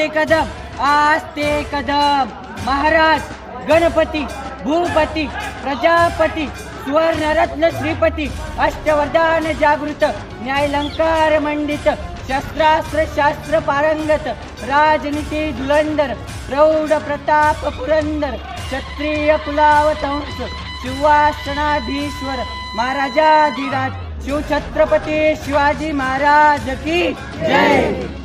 ते कदम आज ते कदम. महाराज गणपती भूपती प्रजापती सुवर्णरत्न श्रीपती अष्टवरदान जागृत न्यायलंकार मंडित शस्त्रास्त्र शास्त्र पारंगत राजनीती धुलंदर प्रौढ प्रताप पुरंदर क्षत्रिय कुलावतंस शिवासनाधीश्वर महाराजाधिराज शिवछत्रपती शिवाजी महाराज की जय.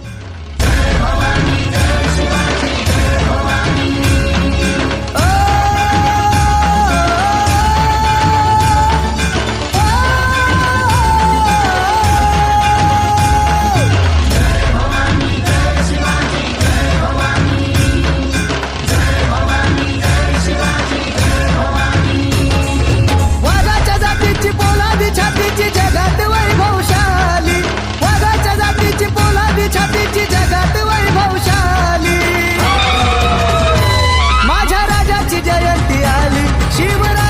机会到